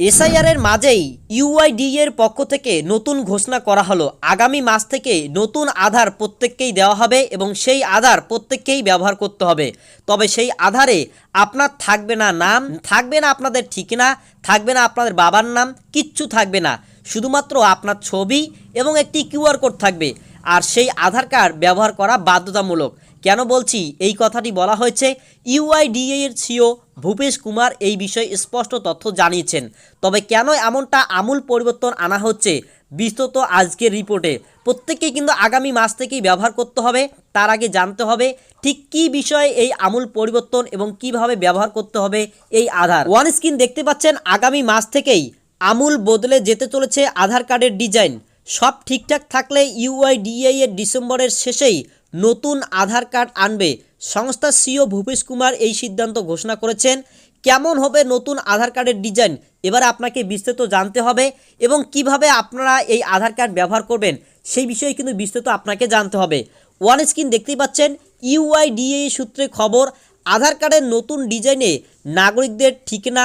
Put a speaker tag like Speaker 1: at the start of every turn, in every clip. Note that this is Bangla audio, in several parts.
Speaker 1: এসআইআর এর মাঝেই ইউআইডি এর পক্ষ থেকে নতুন ঘোষণা করা হলো। আগামী মাস থেকে নতুন আধার প্রত্যেককেই দেওয়া হবে এবং সেই আধার প্রত্যেককেই ব্যবহার করতে হবে। তবে সেই আধারে আপনার থাকবে না নাম, থাকবে না আপনাদের ঠিকানা, থাকবে না আপনাদের বাবার নাম, কিচ্ছু থাকবে না। শুধুমাত্র আপনার ছবি এবং একটি কিউআর কোড থাকবে। আর সেই আধার কার্ড ব্যবহার করা বাধ্যতামূলক। কেন বলছি? এই কথাটি বলা হয়েছে ইউআইডিএ এর সিও ভূপেশ কুমার এই বিষয়ে স্পষ্ট তথ্য জানিয়েছেন। তবে কেন এমনটা আমূল পরিবর্তন আনা হচ্ছে? বিস্তৃত আজকের রিপোর্টে। প্রত্যেককেই কিন্তু আগামী মাস থেকেই ব্যবহার করতে হবে, তার আগে জানতে হবে ঠিক কী বিষয়ে এই আমূল পরিবর্তন এবং কীভাবে ব্যবহার করতে হবে এই আধার। ওয়ান স্ক্রিন দেখতে পাচ্ছেন, আগামী মাস থেকেই আমূল বদলে যেতে চলেছে আধার কার্ডের ডিজাইন। সব ঠিকঠাক থাকলে ইউআইডিএ এর ডিসেম্বরের শেষেই নতুন আধার কার্ড আনবে। সংস্থার সিও ভূপেশ কুমার এই সিদ্ধান্ত ঘোষণা করেছেন। কেমন হবে নতুন আধার কার্ডের ডিজাইন? এবার আপনাকে বিস্তারিত জানতে হবে এবং কীভাবে আপনারা এই আধার কার্ড ব্যবহার করবেন, সেই বিষয়ে কিন্তু বিস্তারিত আপনাকে জানতে হবে। ওয়ান স্ক্রিন দেখতেই পাচ্ছেন ইউআইডিএ সূত্রে খবর, আধার কার্ডের নতুন ডিজাইনে নাগরিকদের ঠিকানা,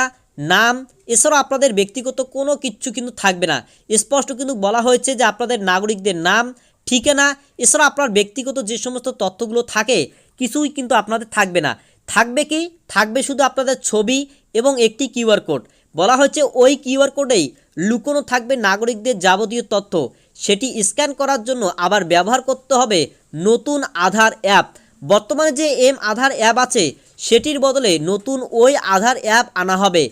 Speaker 1: নাম, এছাড়াও আপনাদের ব্যক্তিগত কোনো কিচ্ছু কিন্তু থাকবে না। স্পষ্ট কিন্তু বলা হয়েছে যে আপনাদের নাগরিকদের নাম ঠিকানা এছাড়া আপনার ব্যক্তিগত যে সমস্ত তথ্যগুলো থাকে, কিছুই কিন্তু আপনাদের থাকবে না। থাকবে কি? থাকবে শুধু আপনাদের ছবি এবং একটি কিউআর কোড। বলা হয়েছে ওই কিউআর কোডেই লুকোনো থাকবে নাগরিকদের যাবতীয় তথ্য। সেটি স্ক্যান করার জন্য আবার ব্যবহার করতে হবে নতুন আধার অ্যাপ। বর্তমানে যে এম আধার অ্যাপ আছে, সেটির বদলে নতুন ওই আধার অ্যাপ আনা হবে।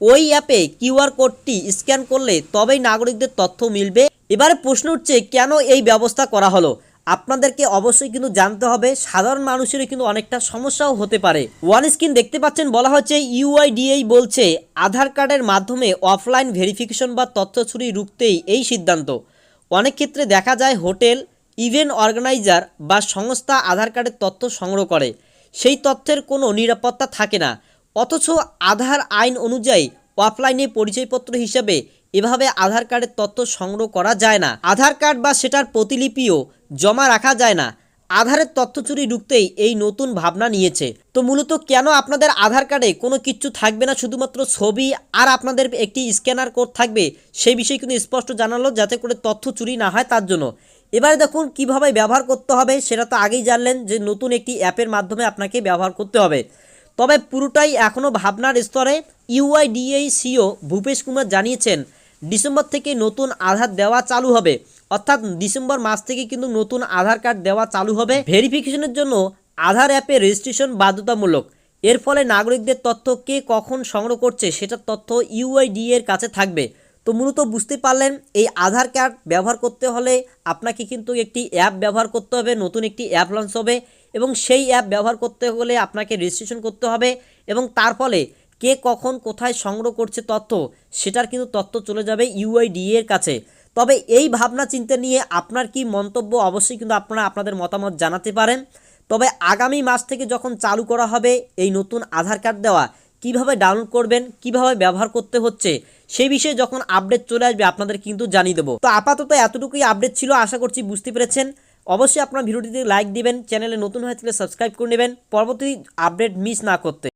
Speaker 1: ওই অ্যাপে কিউআর কোডটি স্ক্যান করলে তবেই নাগরিকদের তথ্য মিলবে। এবারে প্রশ্ন উঠছে, কেন এই ব্যবস্থা করা হলো? আপনাদেরকে অবশ্যই কিন্তু জানতে হবে, সাধারণ মানুষেরও কিন্তু অনেকটা সমস্যাও হতে পারে। ওয়ান স্ক্রিন দেখতে পাচ্ছেন, বলা হচ্ছে ইউআইডিএই বলছে, আধার কার্ডের মাধ্যমে অফলাইন ভেরিফিকেশন বা তথ্য চুরি রুখতেই এই সিদ্ধান্ত। অনেক ক্ষেত্রে দেখা যায়, হোটেল ইভেন্ট অর্গানাইজার বা সংস্থা আধার কার্ডের তথ্য সংগ্রহ করে। সেই তথ্যের কোনো নিরাপত্তা থাকে না। অথচ আধার আইন অনুযায়ী অফলাইনে পরিচয়পত্র হিসেবে এভাবে আধার কার্ডের তথ্য সংগ্রহ করা যায় না। আধার কার্ড বা সেটার প্রতিলিপিও জমা রাখা যায় না। আধারের তথ্য চুরি ঢুকতেই এই নতুন ভাবনা নিয়েছে। তো মূলত কেন আপনাদের আধার কার্ডে কোনো কিচ্ছু থাকবে না, শুধুমাত্র ছবি আর আপনাদের একটি স্ক্যানার কোড থাকবে, সেই বিষয়ে কিন্তু স্পষ্ট জানালো যাতে করে তথ্য চুরি না হয় তার জন্য। এবারে দেখুন কীভাবে ব্যবহার করতে হবে, সেটা তো আগেই জানলেন যে নতুন একটি অ্যাপের মাধ্যমে আপনাকে ব্যবহার করতে হবে। তবে পুরোটাই এখনও ভাবনার স্তরে। ইউআইডিএই সিও ভূপেশ কুমার জানিয়েছেন, ডিসেম্বর থেকে নতুন আধার দেওয়া চালু হবে। অর্থাৎ ডিসেম্বর মাস থেকে কিন্তু নতুন আধার কার্ড দেওয়া চালু হবে। ভেরিফিকেশনের জন্য আধার অ্যাপে রেজিস্ট্রেশন বাধ্যতামূলক। এর ফলে নাগরিকদের তথ্য কে কখন সংগ্রহ করছে, সেটার তথ্য ইউআইডিএর কাছে থাকবে। তো মূলত বুঝতে পারলেন, এই আধার কার্ড ব্যবহার করতে হলে আপনাকে কিন্তু একটি অ্যাপ ব্যবহার করতে হবে, নতুন একটি অ্যাপ লঞ্চ হবে এবং সেই অ্যাপ ব্যবহার করতে হলে আপনাকে রেজিস্ট্রেশন করতে হবে এবং তার ফলে কে কখন কোথায় সংগ্রহ করছে তথ্য, সেটার কিন্তু তথ্য চলে যাবে ইউআইডি এর কাছে। তবে এই ভাবনা চিন্তা নিয়ে আপনার কি মন্তব্য অবশ্যই কিন্তু আপনারা আপনাদের মতামত জানাতে পারেন। তবে আগামী মাস থেকে যখন চালু করা হবে এই নতুন আধার কার্ড দেওয়া, কীভাবে ডাউনলোড করবেন, কীভাবে ব্যবহার করতে হচ্ছে সেই বিষয়ে যখন আপডেট চলে আসবে আপনাদের কিন্তু জানিয়ে দেবো। তো আপাতত এতটুকুই আপডেট ছিল, আশা করছি বুঝতে পেরেছেন। অবশ্যই আপনার ভিডিওটিতে লাইক দিবেন চ্যানেলে নতুন হয়ে থাকলে সাবস্ক্রাইব করে নেবেন। পরবর্তী আপডেট মিস না করতে।